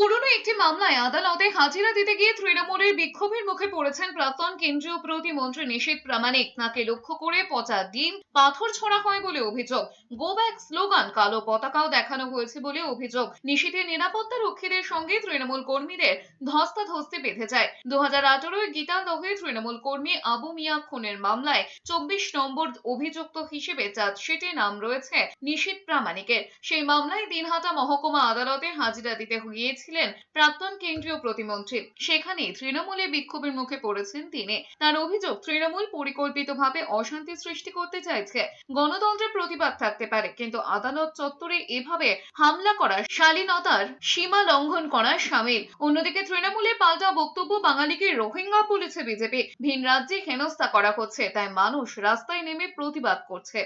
পুরনো একটি মামলায় আদালতে হাজিরা দিতে গিয়ে তৃণমূলের বিক্ষোভের মুখে পড়েছেন প্রাক্তন কেন্দ্রীয় প্রতিমন্ত্রী নিশীত প্রামাণিক। তাকে লক্ষ্য করে পচা ডিম, পাথর ছোড়া হয় বলে অভিযোগ। গো ব্যাক স্লোগান কালো পতাকাও দেখানো হয়েছে বলে অভিযোগ। নিশীথের নিরাপত্তা রক্ষীদের সঙ্গে তৃণমূল কর্মীদের ধস্তাধস্তি বেঁধে যায়। দু হাজার আঠারোয় গীতালদহে তৃণমূল কর্মী আবু মিয়া খুনের মামলায় চব্বিশ নম্বর অভিযুক্ত হিসেবে চার্জশিটে নাম রয়েছে নিশীত প্রামাণিকের। সেই মামলায় দিনহাটা মহকুমা আদালতে হাজিরা দিতে গিয়েছিলেন প্রাক্তন কেন্দ্রীয় প্রতিমন্ত্রী। সেখানে তৃণমূলে বিক্ষোভের মুখে পড়েছেন তিনি। তার অভিযোগ, তৃণমূল পরিকল্পিতভাবে অশান্তি সৃষ্টি করতে চাইছে, গণতন্ত্রের প্রতিবাদ থাকতে পারে, কিন্তু আদালত চত্বরে এভাবে হামলা করা শালীনতার সীমা লঙ্ঘন করা সামিল। অন্যদিকে তৃণমূলের পাল্টা বক্তব্য বাঙালিকে রোহিঙ্গা বলেছে বিজেপি। ভিন রাজ্যে হেনস্থা করা হচ্ছে, তাই মানুষ রাস্তায় নেমে প্রতিবাদ করছে।